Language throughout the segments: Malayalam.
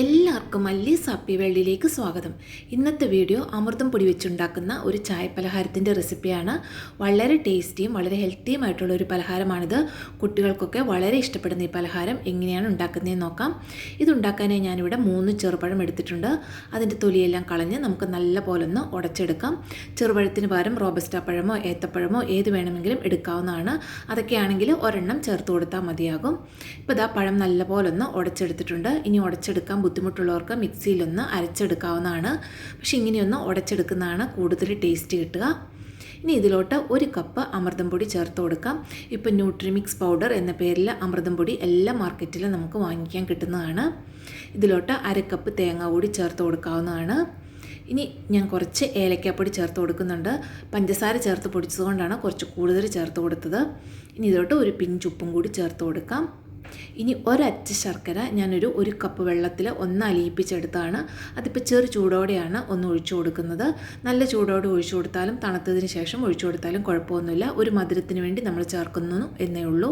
എല്ലാവർക്കും മല്ലി സാപ്പി വേൾഡിലേക്ക് സ്വാഗതം. ഇന്നത്തെ വീഡിയോ അമൃതം പൊടി വെച്ചുണ്ടാക്കുന്ന ഒരു ചായ പലഹാരത്തിന്റെ റെസിപ്പിയാണ്. വളരെ ടേസ്റ്റിയും വളരെ ഹെൽത്തിയും ആയിട്ടുള്ള ഒരു പലഹാരമാണിത്. കുട്ടികൾക്കൊക്കെ വളരെ ഇഷ്ടപ്പെടുന്ന ഈ പലഹാരം എങ്ങനെയാണ് ഉണ്ടാക്കുന്നതെന്ന് നോക്കാം. ഇതുണ്ടാക്കാനായി ഞാനിവിടെ മൂന്ന് ചെറുപഴം എടുത്തിട്ടുണ്ട്. അതിന്റെ തൊലിയെല്ലാം കളഞ്ഞ് നമുക്ക് നല്ല പോലെ ഒന്ന് ഉടച്ചെടുക്കാം. ചെറുപഴത്തിന് പകരം റോബസ്റ്റ പഴമോ ഏത്തപ്പഴമോ ഏത് വേണമെങ്കിലും എടുക്കാവുന്നതാണ്. അതൊക്കെയാണെങ്കിൽ ഒരെണ്ണം ചേർത്ത് കൊടുത്താൽ മതിയാകും. ഇപ്പോൾ ഇതാ പഴം നല്ല പോലെ ഒന്ന് ഉടച്ചെടുത്തിട്ടുണ്ട്. ഇനി ഉടച്ചെടുക്കാൻ ബുദ്ധിമുട്ടുള്ളവർക്ക് മിക്സിയിലൊന്ന് അരച്ചെടുക്കാവുന്നതാണ്. പക്ഷേ ഇങ്ങനെയൊന്ന് ഉടച്ചെടുക്കുന്നതാണ് കൂടുതൽ ടേസ്റ്റ് കിട്ടുക. ഇനി ഇതിലോട്ട് ഒരു കപ്പ് അമൃതം പൊടി ചേർത്ത് കൊടുക്കാം. ഇപ്പം ന്യൂട്രിമിക്സ് പൗഡർ എന്ന പേരിൽ അമൃതം പൊടി എല്ലാ മാർക്കറ്റിലും നമുക്ക് വാങ്ങിക്കാൻ കിട്ടുന്നതാണ്. ഇതിലോട്ട് അര കപ്പ് തേങ്ങ കൂടി ചേർത്ത് കൊടുക്കാവുന്നതാണ്. ഇനി ഞാൻ കുറച്ച് ഏലക്കാപ്പൊടി ചേർത്ത് കൊടുക്കുന്നുണ്ട്. പഞ്ചസാര ചേർത്ത് പൊടിച്ചതുകൊണ്ടാണ് കുറച്ച് കൂടുതൽ ചേർത്ത് കൊടുത്തത്. ഇനി ഇതിലോട്ട് ഒരു പിഞ്ചുപ്പും കൂടി ചേർത്ത് കൊടുക്കാം. ഇനി ഒരച്ച് ശർക്കര ഞാനൊരു ഒരു കപ്പ് വെള്ളത്തിൽ ഒന്ന് അലിയിപ്പിച്ചെടുത്താണ്. അതിപ്പോൾ ചെറു ചൂടോടെയാണ് ഒന്ന് ഒഴിച്ചു കൊടുക്കുന്നത്. നല്ല ചൂടോടെ ഒഴിച്ചു കൊടുത്താലും തണുത്തതിന് ശേഷം ഒഴിച്ചു കൊടുത്താലും കുഴപ്പമൊന്നുമില്ല. ഒരു മധുരത്തിന് വേണ്ടി നമ്മൾ ചേർക്കുന്നു എന്നേ ഉള്ളൂ.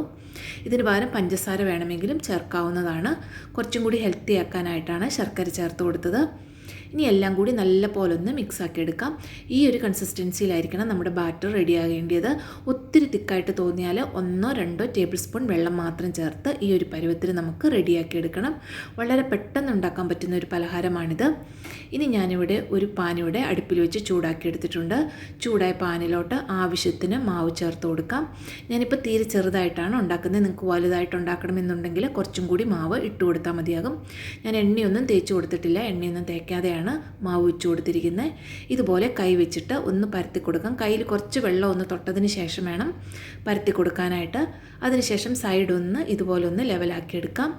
ഇതിന് പകരം പഞ്ചസാര വേണമെങ്കിലും ചേർക്കാവുന്നതാണ്. കുറച്ചും കൂടി ഹെൽത്തി ആക്കാനായിട്ടാണ് ശർക്കര ചേർത്ത് കൊടുത്തത്. ഇനി എല്ലാം കൂടി നല്ല പോലെ ഒന്ന് മിക്സ് ആക്കി എടുക്കാം ഈ ഒരു കൺസിസ്റ്റൻസിയിലായിരിക്കണം നമ്മുടെ ബാറ്റർ റെഡിയാകേണ്ടത് ഒത്തിരി തിക്കായിട്ട് തോന്നിയാൽ ഒന്നോ രണ്ടോ ടേബിൾ സ്പൂൺ വെള്ളം മാത്രം ചേർത്ത് ഈ ഒരു പരുവത്തിൽ നമുക്ക് റെഡിയാക്കി എടുക്കണം വളരെ പെട്ടെന്ന് ഉണ്ടാക്കാൻ പറ്റുന്ന ഒരു പലഹാരമാണിത്. ഇനി ഞാനിവിടെ ഒരു പാനിവിടെ അടുപ്പിൽ വെച്ച് ചൂടാക്കി എടുത്തിട്ടുണ്ട് ചൂടായ പാനിലോട്ട് ആവശ്യത്തിന് മാവ് ചേർത്ത് കൊടുക്കാം. ഞാനിപ്പോൾ തീരെ ചെറുതായിട്ടാണ് ഉണ്ടാക്കുന്നത്. നിങ്ങൾക്ക് വലുതായിട്ട് ഉണ്ടാക്കണമെന്നുണ്ടെങ്കിൽ കുറച്ചും കൂടി മാവ് ഇട്ട് കൊടുത്താൽ മതിയാകും. ഞാൻ എണ്ണയൊന്നും തേച്ച് കൊടുത്തിട്ടില്ല. എണ്ണയൊന്നും തേക്കാതെയാണ് മാവ് വെച്ച് കൊടുത്തിരിക്കുന്നത്. ഇതുപോലെ കൈ വെച്ചിട്ട് ഒന്ന് പരത്തി കൊടുക്കാം. കയ്യിൽ കുറച്ച് വെള്ളം ഒന്ന് തൊട്ടതിന് ശേഷം വേണം പരത്തി കൊടുക്കാനായിട്ട്. അതിനുശേഷം സൈഡ് ഒന്ന് ഇതുപോലെ ഒന്ന് ലെവലാക്കി എടുക്കാം.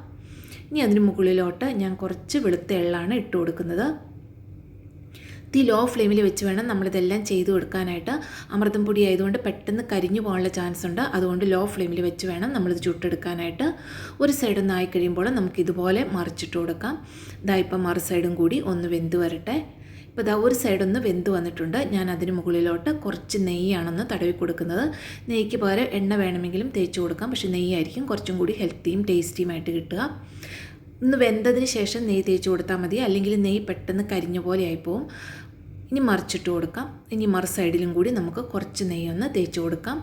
ഇനി അതിന് മുകളിലോട്ട് ഞാൻ കുറച്ച് വെളുത്ത എള്ളാണ് ഇട്ട് കൊടുക്കുന്നത്. തീ ലോ ഫ്ലെയിമിൽ വെച്ച് വേണം നമ്മളിതെല്ലാം ചെയ്തു കൊടുക്കാനായിട്ട്. അമൃതം പൊടി ആയതുകൊണ്ട് പെട്ടെന്ന് കരിഞ്ഞു പോകാനുള്ള ചാൻസ് ഉണ്ട്. അതുകൊണ്ട് ലോ ഫ്ലെയിമിൽ വെച്ച് വേണം നമ്മളിത് ചുട്ടെടുക്കാനായിട്ട്. ഒരു സൈഡ് ആയി കഴിയുമ്പോൾ നമുക്ക് ഇതുപോലെ മറിച്ചിട്ട് കൊടുക്കാം. ഇതാ ഇപ്പം മറു സൈഡും കൂടി ഒന്ന് വെന്ത് വരട്ടെ. ഇപ്പോൾ ഇതാ ഒരു സൈഡൊന്ന് വെന്ത് വന്നിട്ടുണ്ട്. ഞാൻ അതിന് മുകളിലോട്ട് കുറച്ച് നെയ്യാണെന്ന് തടവി കൊടുക്കുന്നത്. നെയ്ക്ക് പകരം എണ്ണ വേണമെങ്കിലും തേച്ച് കൊടുക്കാം. പക്ഷേ നെയ്യായിരിക്കും കുറച്ചും കൂടി ഹെൽത്തിയും ടേസ്റ്റിയുമായിട്ട് കിട്ടുക. ഒന്ന് വെന്തതിന് ശേഷം നെയ്യ് തേച്ച് കൊടുത്താൽ മതി. അല്ലെങ്കിൽ നെയ്യ് പെട്ടെന്ന് കരിഞ്ഞ പോലെ ആയിപ്പോവും ഇനി മറിച്ചിട്ട് കൊടുക്കാം. ഇനി മറു സൈഡിലും കൂടി നമുക്ക് കുറച്ച് നെയ്യൊന്ന് തേച്ച് കൊടുക്കാം.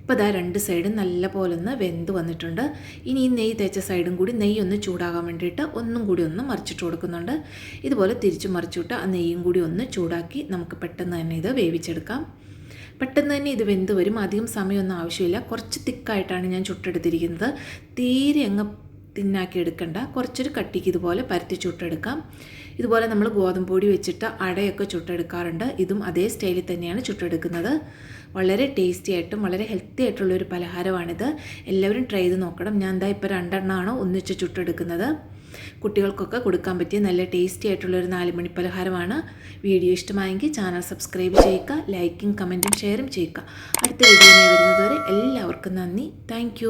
ഇപ്പോൾ ഇതാ രണ്ട് സൈഡും നല്ല പോലെ ഒന്ന് വെന്ത് വന്നിട്ടുണ്ട്. ഇനി ഈ നെയ്യ് തേച്ച സൈഡും കൂടി നെയ്യ് ഒന്ന് ചൂടാകാൻ വേണ്ടിയിട്ട് ഒന്നും കൂടി ഒന്ന് മറിച്ചിട്ട് കൊടുക്കുന്നുണ്ട്. ഇതുപോലെ തിരിച്ച് മറിച്ചിട്ട് ആ നെയ്യും കൂടി ഒന്ന് ചൂടാക്കി നമുക്ക് പെട്ടെന്ന് തന്നെ ഇത് വേവിച്ചെടുക്കാം. പെട്ടെന്ന് തന്നെ ഇത് വെന്ത് വരും. അധികം സമയമൊന്നും ആവശ്യമില്ല. കുറച്ച് തിക്കായിട്ടാണ് ഞാൻ ചുട്ടെടുത്തിരിക്കുന്നത്. തീരെ അങ്ങ് തിന്നാക്കി എടുക്കണ്ട. കുറച്ചൊരു കട്ടിക്ക് ഇതുപോലെ പരത്തി ചുട്ടെടുക്കാം. ഇതുപോലെ നമ്മൾ ഗോതമ്പ് പൊടി വെച്ചിട്ട് അടയൊക്കെ ചുട്ടെടുക്കാറുണ്ട്. ഇതും അതേ സ്റ്റൈലിൽ തന്നെയാണ് ചുട്ടെടുക്കുന്നത്. വളരെ ടേസ്റ്റി ആയിട്ടും വളരെ ഹെൽത്തി ആയിട്ടുള്ള ഒരു പലഹാരമാണിത്. എല്ലാവരും ട്രൈ ചെയ്ത് നോക്കണം. ഞാൻ എന്താ ഇപ്പോൾ രണ്ടെണ്ണമാണ് ഒന്നിച്ച് ചുട്ടെടുക്കുന്നത്. കുട്ടികൾക്കൊക്കെ കൊടുക്കാൻ പറ്റിയ നല്ല ടേസ്റ്റി ആയിട്ടുള്ള ഒരു നാല് മണി പലഹാരമാണ്. വീഡിയോ ഇഷ്ടമായെങ്കിൽ ചാനൽ സബ്സ്ക്രൈബ് ചെയ്യുക ലൈക്കും കമന്റും ഷെയറും ചെയ്യുക. അടുത്ത വീഡിയോ വരുന്നതുവരെ എല്ലാവർക്കും നന്ദി. താങ്ക്